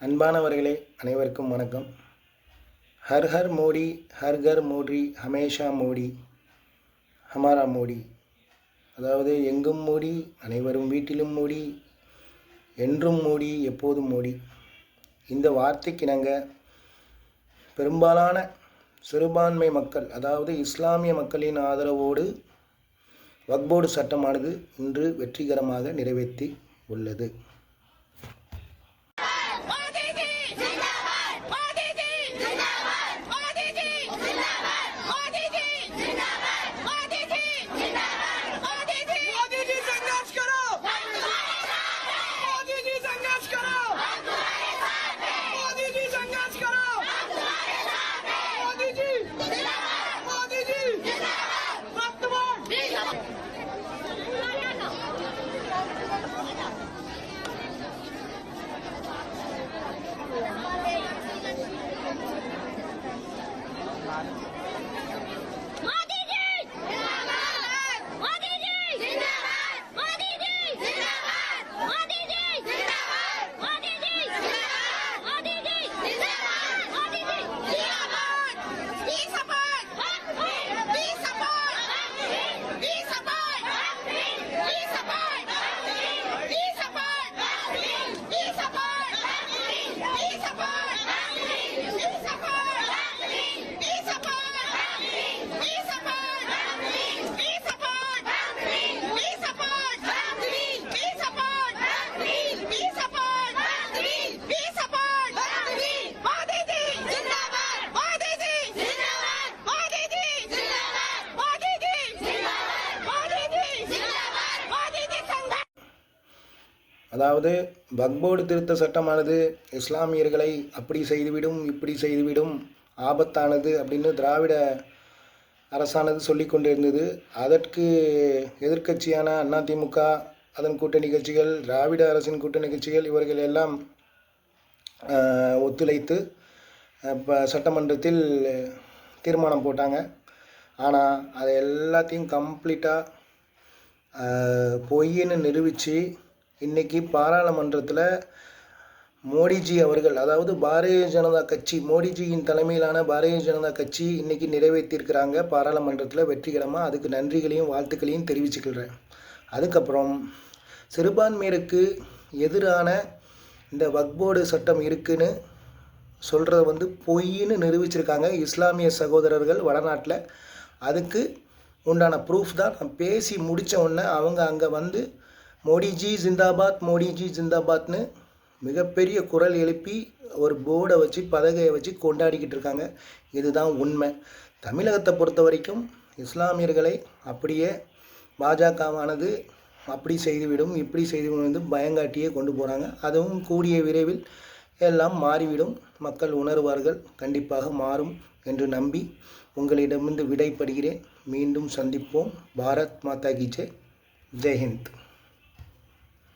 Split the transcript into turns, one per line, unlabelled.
அன்பானவர்களே அனைவருக்கும் வணக்கம். ஹர் ஹர் மோடி ஹர் ஹர் மோடி ஹமேஷா மோடி ஹமாரா மோடி. அதாவது எங்கும் மோடி அனைவரும் வீட்டிலும் மோடி என்றும் மோடி எப்போதும் மோடி. இந்த வார்த்தைக்கு நாங்கள் பெரும்பாலான சிறுபான்மை மக்கள் அதாவது இஸ்லாமிய மக்களின் ஆதரவோடு வக்போர்டு சட்டமானது இன்று வெற்றிகரமாக நிறைவேற்றி உள்ளது. அதாவது பக்போர்டு திருத்த சட்டமானது இஸ்லாமியர்களை அப்படி செய்துவிடும் இப்படி செய்துவிடும் ஆபத்தானது அப்படின்னு திராவிட அரசானது சொல்லி கொண்டிருந்தது. அதற்கு எதிர்க்கட்சியான அதிமுக அதன் கூட்டணி கட்சிகள் திராவிட அரசின் கூட்டணி கட்சிகள் இவர்கள் எல்லாம் ஒத்துழைத்து இப்போ சட்டமன்றத்தில் தீர்மானம் போட்டாங்க. ஆனால் அதை எல்லாத்தையும் கம்ப்ளீட்டாக பொய்ன்னு நிரூபித்து இன்னைக்கு பாராளுமன்றத்தில் மோடிஜி அவர்கள் அதாவது பாரதிய ஜனதா கட்சி மோடிஜியின் தலைமையிலான பாரதிய ஜனதா கட்சி இன்னைக்கு நிறைவேற்றியிருக்கிறாங்க பாராளுமன்றத்தில் வெற்றிகரமாக அதுக்கு நன்றிகளையும் வாழ்த்துக்களையும் தெரிவிச்சுக்கிறேன். அதுக்கப்புறம் சிறுபான்மையருக்கு எதிரான இந்த வக்போர்டு சட்டம் இருக்குன்னு சொல்கிறத வந்து பொய்ன்னு நிரூபிச்சிருக்காங்க இஸ்லாமிய சகோதரர்கள் வடநாட்டில். அதுக்கு உண்டான ப்ரூஃப் தான். நான் பேசி முடித்த உடனே அவங்க அங்கே வந்து மோடிஜி ஜிந்தாபாத் மோடிஜி ஜிந்தாபாத்னு மிகப்பெரிய குரல் எழுப்பி ஒரு போர்டை வச்சு பதகையை வச்சு கொண்டாடிக்கிட்டு இருக்காங்க. இதுதான் உண்மை. தமிழகத்தை பொறுத்த வரைக்கும் இஸ்லாமியர்களை அப்படியே பாஜகவானது அப்படி செய்துவிடும் இப்படி செய்துவிடும் வந்து பயங்காட்டியே கொண்டு போகிறாங்க அதுவும் கூடிய விரைவில் எல்லாம் மாறிவிடும். மக்கள் உணர்வார்கள் கண்டிப்பாக மாறும் என்று நம்பி உங்களிடமிருந்து விடைபடுகிறேன் மீண்டும் சந்திப்போம். பாரத் மாதா கி ஜெய். ஜெய்ஹிந்த்